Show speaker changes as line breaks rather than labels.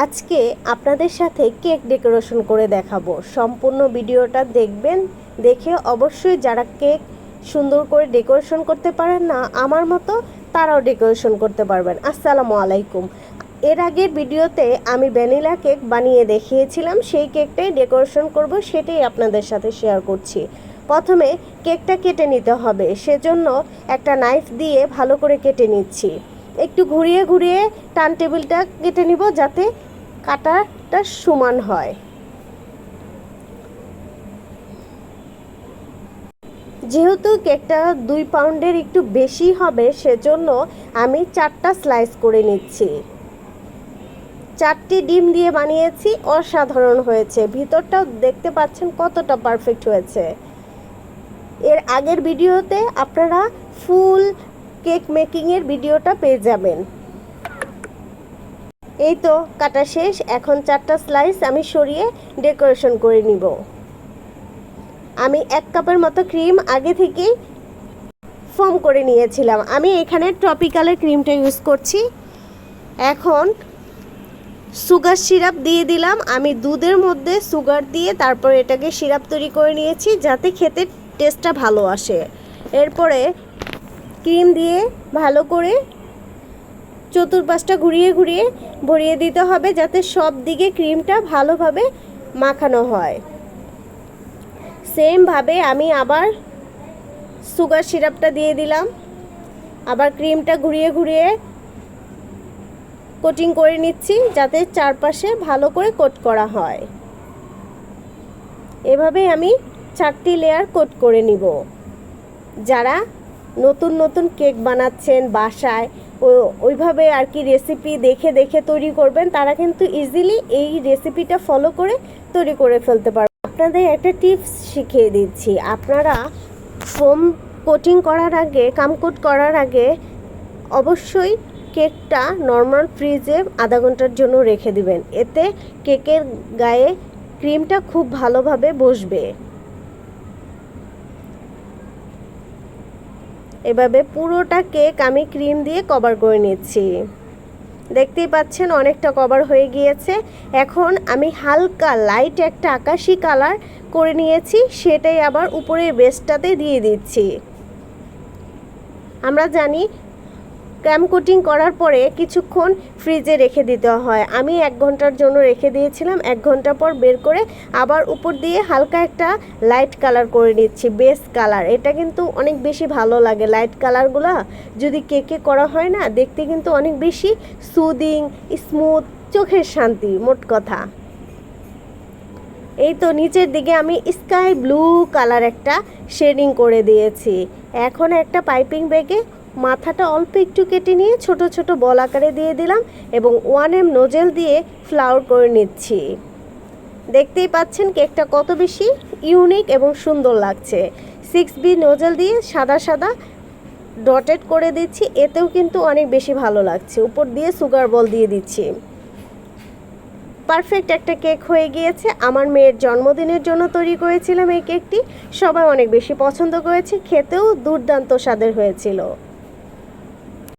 আজকে আপনাদের সাথে কেক ডেকোরেশন করে দেখাবো। সম্পূর্ণ ভিডিওটা দেখবেন, দেখে অবশ্যই যারা কেক সুন্দর করে ডেকোরেশন করতে পারেন না, আমার মতো তারাও ডেকোরেশন করতে পারবেন। আসসালামু আলাইকুম। এর আগের ভিডিওতে আমি ভ্যানিলা কেক বানিয়ে দেখিয়েছিলাম, সেই কেকটাই ডেকোরেশন করব, সেটাই আপনাদের সাথে শেয়ার করছি। প্রথমে কেকটা কেটে নিতে হবে, সেজন্য একটা নাইফ দিয়ে ভালো করে কেটে নিচ্ছি। একটু ঘুরিয়ে ঘুরিয়ে টান টেবিলটা কেটে নিব যাতে কাটাটা সমান হয়। যেহেতু কেকটা দুই পাউন্ডের একটু বেশি হবে, সেজন্য আমি চারটা স্লাইস করে নিচ্ছি। চারটি ডিম দিয়ে বানিয়েছি, অসাধারণ হয়েছে। ভিতরটাও দেখতে পাচ্ছেন কতটা পারফেক্ট হয়েছে। এর আগের ভিডিওতে আপনারা ফুল কেক মেকিংয়ের ভিডিওটা পেয়ে যাবেন। এই তো, কাটা শেষ। এখন চারটা স্লাইস আমি সরিয়ে ডেকোরেশন করে নিব। আমি এক কাপের মতো ক্রিম আগে থেকেই ফর্ম করে নিয়েছিলাম। আমি এখানে ট্রপিক্যালের ক্রিমটা ইউজ করছি। এখন সুগার সিরাপ দিয়ে দিলাম। আমি দুধের মধ্যে সুগার দিয়ে তারপর এটাকে সিরাপ তৈরি করে নিয়েছি যাতে খেতে টেস্টটা ভালো আসে। এরপরে ক্রিম দিয়ে ভালো করে চতুর্পাশটা ঘুরিয়ে ঘুরিয়ে ভরিয়ে দিতে হবে যাতে সব দিকে ক্রিমটা ভালোভাবে মাখানো হয়। সেমভাবে আমি আবার সুগার সিরাপটা দিয়ে দিলাম। আবার ক্রিমটা ঘুরিয়ে ঘুরিয়ে কোটিং করে নিচ্ছি যাতে চারপাশে ভালো করে কোট করা হয়। এভাবে আমি চারটি লেয়ার কোট করে নিব। যারা নতুন নতুন কেক বানাচ্ছেন বাসায়। ও, ওইভাবে আর কি রেসিপি দেখে দেখে তৈরি করবেন, তারা কিন্তু ইজিলি এই রেসিপিটা ফলো করে তৈরি করে ফেলতে পারবেন আপনাদের একটা টিপস শিখিয়ে দিচ্ছি। আপনারা ফোম কোটিং করার আগে কামকোট করার আগে অবশ্যই কেকটা নর্মাল ফ্রিজে আধা ঘণ্টার জন্য রেখে দিবেন। এতে কেকের গায়ে ক্রিমটা খুব ভালোভাবে বসবে। এভাবে পুরোটা কেক আমি ক্রিম দিয়ে কভার করে নিচ্ছি। দেখতেই পাচ্ছেন অনেকটা কভার হয়ে গিয়েছে। এখন আমি হালকা লাইট একটা আকাশি কালার করে নিয়েছি, সেটাই আবার উপরে বেসটাতে দিয়ে দিচ্ছি। আমরা জানি ক্যাম কোটিং করার পরে কিছুক্ষণ ফ্রিজে রেখে দিতে হয়। আমি এক ঘণ্টার জন্য রেখে দিয়েছিলাম। এক ঘণ্টা পর বের করে আবার উপর দিয়ে হালকা একটা লাইট কালার করে নিচ্ছি বেস কালার এটা কিন্তু অনেক বেশি ভালো লাগে লাইট কালারগুলো যদি কেকে করা হয় না, দেখতে কিন্তু অনেক বেশি সুদিং স্মুথ চোখের শান্তি, মোট কথা। এই তো নিচের দিকে আমি স্কাই ব্লু কালার একটা শেডিং করে দিয়েছি। এখন একটা পাইপিং ব্যাগে মাথাটা অল্প একটু কেটে নিয়ে ছোট ছোট বল আকারে দিয়ে দিলাম এবং ওয়ান এম নোজেল দিয়ে ফ্লাওয়ার করে নিচ্ছি। দেখতেই পাচ্ছেন কেকটা কত বেশি ইউনিক এবং সুন্দর লাগছে। সিক্স বি নোজেল দিয়ে সাদা সাদা ডটেড করে দিচ্ছি, এতেও কিন্তু অনেক বেশি ভালো লাগছে। উপর দিয়ে সুগার বল দিয়ে দিচ্ছি। পারফেক্ট একটা কেক হয়ে গিয়েছে। আমার মেয়ের জন্মদিনের জন্য তৈরি করেছিলাম এই কেকটি। সবাই অনেক বেশি পছন্দ করেছে। খেতেও দুর্দান্ত স্বাদের হয়েছিল।